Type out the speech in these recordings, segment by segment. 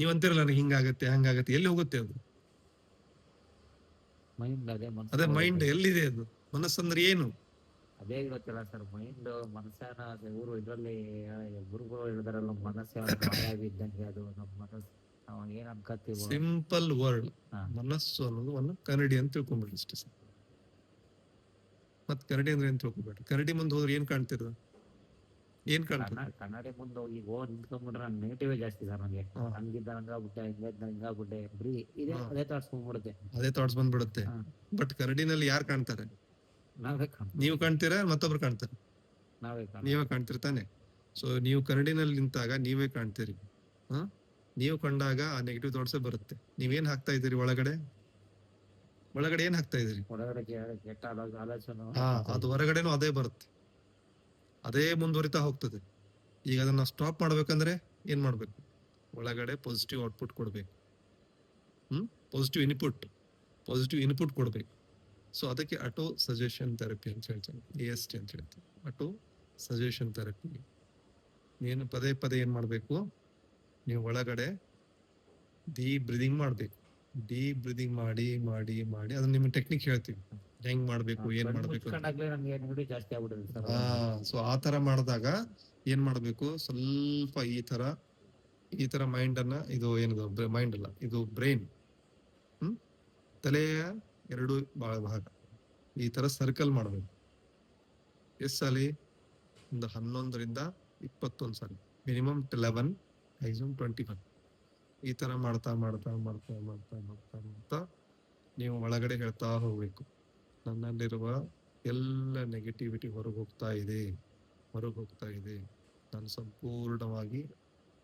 ನೀವ್ ಅಂತಿರಲ್ಲ ನನಗೆ ಹಿಂಗಾಗತ್ತೆ ಹಂಗಾಗತ್ತೆ. ಎಲ್ಲಿ ಹೋಗುತ್ತೆ ಅದು? ಮೈಂಡ್ ಅದೇ ಮನ್ಸು ಅದೇ ಮೈಂಡ್ ಎಲ್ಲಿದೆ ಅದು? ಮನಸ್ಸಂದ್ರೆ ಏನು? ಅದೇ ಗೊತ್ತಿಲ್ಲ ಸರ್ ಮೈಂಡ್ ಮನಸ್ಸನ ಇವರು ಇದರಲ್ಲಿ ಗುರುಗಳು ಹೇಳಿದಾರಲ್ಲ ಮನಸ್ಸೇ ಇದ್ದಂಗೆ ಅದು ನಮ್ಮ ಮನಸ್ಸು. ನಾವು ಏನ್ ಅನ್ಕೋತೀವೋ ಸಿಂಪಲ್ ವರ್ಡ್ ಹಾ. ಮನಸ್ಸು ಅನ್ನೋದು ಒಂದು ಕನ್ನಡಿ ಅಂತ ತಿಳ್ಕೊಂಬಿಡಿ ಅಷ್ಟೇ ಸರ್. ಮತ್ ಕನ್ನಡಿ ಅಂದ್ರೆ ಏನ್ ತಿಳ್ಕೊಬೇಡ? ಕನ್ನಡಿ ಮುಂದೆ ಹೋದ್ರೆ ಏನ್ ಕಾಣ್ತಿರ ಏನ್ ಕಾಣ್ತದೆ ಕನ್ನಡ ಮುಂದೆ ಹೋಗಿ ಓ ನಿಂತ್ಕೊಂಡ್ಬಿಟ್ರೆ ನಾನು ನೆಗೆಟಿವ್ ಜಾಸ್ತಿ ಸರ್ ನನಗೆ. ಹಂಗಿದ್ದ ಹಂಗಾಗ್ಬಿಟ್ಟೆ ಹಿಂಗಿದ್ದ ಹಿಂಗಾಗ್ಬಿಟ್ಟೆ ಬರೀ ಇದೇ ಅದೇ ಥಾಟ್ಸ್ ಬಂದ್ಬಿಡುತ್ತೆ. ಅದೇ ಥಾಟ್ಸ್ ಬಂದ್ಬಿಡುತ್ತೆ. ಬಟ್ ಕರಡಿನಲ್ಲಿ ಯಾರು ಕಾಣ್ತಾರೆ? ನಾವೇ ಕಾಣ್ ನೀವು ಕಾಣ್ತೀರಾ ಮತ್ತೊಬ್ರು ಕಾಣ್ತಾರೆ? ನಾವೇ ನೀವೇ ಕಾಣ್ತಿರ್ತಾನೆ ಸೊ ನೀವು ಕರಡಿನಲ್ಲಿ ನಿಂತಾಗ ನೀವೇ ಕಾಣ್ತೀರಿ. ಹಾ? ನೀವು ಕಂಡಾಗ ಆ ನೆಗೆಟಿವ್ ಥಾಟ್ಸೇ ಬರುತ್ತೆ. ನೀವೇನ್ ಹಾಕ್ತಾ ಇದ್ದೀರಿ ಒಳಗಡೆ? ಒಳಗಡೆ ಏನ್ ಹಾಕ್ತಾ ಇದೀರಿ ಒಳಗಡೆ ಕೆಟ್ಟ ಆಲೋ- ಆಲೋಚನೆ ಹಾ ಅದು ಹೊರಗಡೆನೂ ಅದೇ ಬರುತ್ತೆ. ಅದೇ ಮುಂದುವರಿತಾ ಹೋಗ್ತದೆ. ಈಗ ಅದನ್ನ ಸ್ಟಾಪ್ ಮಾಡ್ಬೇಕಂದ್ರೆ ಏನ್ ಮಾಡ್ಬೇಕು? ಒಳಗಡೆ ಪಾಸಿಟಿವ್ ಔಟ್ಪುಟ್ ಕೊಡ್ಬೇಕು. ಹ್ಮ್? ಪಾಸಿಟಿವ್ ಇನ್ಪುಟ್ ಪಾಸಿಟಿವ್ ಇನ್ಪುಟ್ ಕೊಡ್ಬೇಕು. ಸೊ ಅದಕ್ಕೆ ಅಟೋ ಸಜೆಷನ್ ಥೆರಪಿ ಅಂತ ಹೇಳ್ತಾರೆ ಎ ಎಸ್ ಟಿ ಅಂತ ಹೇಳ್ತಾರೆ ಅಟೋ ಸಜೆಷನ್ ಥೆರಪಿ ನೀನು ಪದೇ ಪದೇ ಏನು ಮಾಡಬೇಕು? ನೀವು ಒಳಗಡೆ ಡೀಪ್ ಬ್ರೀದಿಂಗ್ ಮಾಡಬೇಕು. ಡೀಪ್ ಬ್ರೀದಿಂಗ್ ಮಾಡಿ ಮಾಡಿ ಮಾಡಿ. ಅದನ್ನ ನಿಮ್ಮ ಟೆಕ್ನಿಕ್ ಹೇಳ್ತೀವಿ. ಹೆಂಗ್ ಮಾಡ್ಬೇಕು ಏನ್ ಮಾಡ್ಬೇಕು ಅಂತ. ಮುಚ್ಕೊಂಡಾಗ್ಲೇ ನಮ್ಗೆ ನೆಗಡಿ ಜಾಸ್ತಿ ಆಗ್ಬಿಡುತ್ತೆ ಸರ್ ಆ ಸೊ ಆ ತರ ಮಾಡಿದಾಗ ಏನ್ ಮಾಡ್ಬೇಕು ಸ್ವಲ್ಪ ಈ ತರ ಈ ತರ ಮೈಂಡ್ ಅನ್ನ ಇದು ಏನಿದು ಮೈಂಡ್ ಅಲ್ಲ ಇದು ಬ್ರೈನ್ ಹ್ಮ್? ತಲೆಯ ಎರಡು ಭಾಗ ಭಾಗ. ಈ ತರ ಸರ್ಕಲ್ ಮಾಡ್ಬೇಕು. ಎಸ್ ಸಾಲಿ? ಒಂದು ಹನ್ನೊಂದರಿಂದ ಇಪ್ಪತ್ತೊಂದು ಸಾಲಿ. Minimum eleven maximum twenty one ಈ ತರ ಮಾಡ್ತಾ ಮಾಡ್ತಾ ಮಾಡ್ತಾ ಮಾಡ್ತಾ ಮಾಡ್ತಾ ಮಾಡ್ತಾ ನೀವು ಒಳಗಡೆ ಹೇಳ್ತಾ ಹೋಗ್ಬೇಕು. ನನ್ನಲ್ಲಿರುವ ಎಲ್ಲ ನೆಗೆಟಿವಿಟಿ ಹೊರಗೆ ಹೋಗ್ತಾ ಇದೆ ಹೊರಗೆ ಹೋಗ್ತಾ ಇದೆ. ನಾನು ಸಂಪೂರ್ಣವಾಗಿ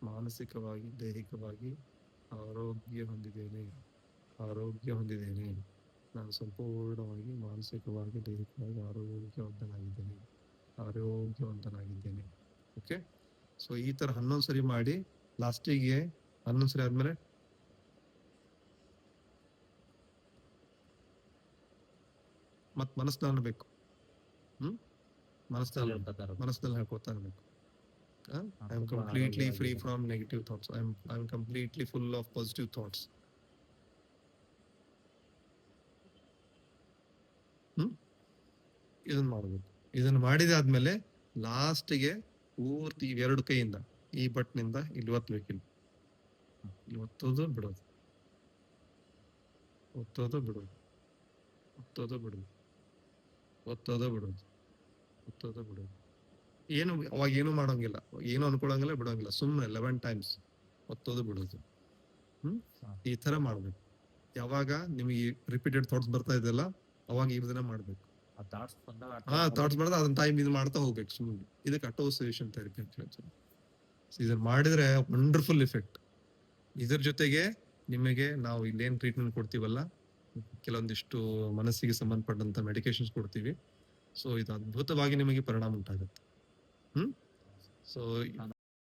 ಮಾನಸಿಕವಾಗಿ, ದೈಹಿಕವಾಗಿ ಆರೋಗ್ಯ ಹೊಂದಿದ್ದೇನೆ ಆರೋಗ್ಯ ಹೊಂದಿದ್ದೇನೆ. ನಾನು ಸಂಪೂರ್ಣವಾಗಿ ಮಾನಸಿಕವಾಗಿ, ದೈಹಿಕವಾಗಿ ಆರೋಗ್ಯವಂತನಾಗಿದ್ದೇನೆ ಆರೋಗ್ಯವಂತನಾಗಿದ್ದೇನೆ. ಓಕೆ ಸೊ ಈ ತರ ಹನ್ನೊಂದು ಸರಿ ಮಾಡಿ ಲಾಸ್ಟಿಗೆ ಹನ್ನೊಂದು ಸರಿ ಆದ್ಮೇಲೆ ಮತ್ ಮನಸ್ಸಲ್ಲಿ ಬೇಕು ಹ್ಮ್? ಮನಸ್ಸಲ್ಲಿ ಮನಸ್ಸಲ್ಲಿ ಹೇಳ್ಕೊತಾ ಇರ್ಬೇಕು. I am completely free from negative thoughts I am I am completely full of positive thoughts hmm? ಇದನ್ನ ಮಾಡಬೇಕು. ಇದನ್ನ ಮಾಡಿದಾದ್ಮೇಲೆ ಲಾಸ್ಟ್ಗೆ ಪೂರ್ತಿ ಎರಡು ಕೈಯಿಂದ ಈ ಬಟ್ನಿಂದ ಇಲ್ಲಿ ಒತ್ತಬೇಕಿಲ್ಲ ಇಲ್ಲಿ ಒತ್ತೋದು ಬಿಡೋದು. ಒತ್ತೋದು ಬಿಡೋದು. ಒತ್ತೋದು ಬಿಡೋದು. ಒತ್ತೋದು ಬಿಡೋದು. ಒತ್ತೋದು ಬಿಡೋದು. ಏನು ಅವಾಗ ಏನು ಮಾಡೋಂಗಿಲ್ಲ. ಏನು ಅನ್ಕೊಳಂಗಿಲ್ಲ ಬಿಡೋಂಗಿಲ್ಲ. ಸುಮ್ಮನೆ ಲೆವೆನ್ ಟೈಮ್ಸ್ ಒತ್ತೋದು ಬಿಡೋದು. ಹ್ಮ್? ಈ ತರ ಮಾಡ್ಬೇಕು. ಯಾವಾಗ ನಿಮಗೆ ರಿಪೀಟೆಡ್ ಥಾಟ್ಸ್ ಬರ್ತಾ ಇದೆಯಲ್ಲ ಅವಾಗ ಇದನ್ನ ಮಾಡ್ಬೇಕು. ಆ ಥಾಟ್ಸ್ ಬಂದಾಗ ಹಾ ಥಾಟ್ಸ್ ಬರ್ದ ಅದನ್ನ ಟೈಮ್ ಇದು ಮಾಡ್ತಾ ಹೋಗ್ಬೇಕು ಸುಮ್ಮನೆ ಇದಕ್ಕೆ ಅಟೋಸಿಯೇಷನ್ ಥೆರಪಿ ಅಂತ ಹೇಳ್ತಾರೆ So ಇದನ್ನ ಮಾಡಿದ್ರೆ ವಂಡರ್ಫುಲ್ ಇಫೆಕ್ಟ್ ಇದ್ರ ಜೊತೆಗೆ ನಿಮಗೆ ನಾವು ಇಲ್ಲೇನ್ ಟ್ರೀಟ್ಮೆಂಟ್ ಕೊಡ್ತೀವಲ್ಲ ಕೆಲವೊಂದಿಷ್ಟು ಮನಸ್ಸಿಗೆ ಸಂಬಂಧಪಟ್ಟಂತ ಮೆಡಿಕೇಶನ್ಸ್ ಕೊಡ್ತೀವಿ. ಸೊ ಇದು ಅದ್ಭುತವಾಗಿ ನಿಮಗೆ ಪರಿಣಾಮ ಉಂಟಾಗುತ್ತೆ. ಹ್ಮ್? ಸೊ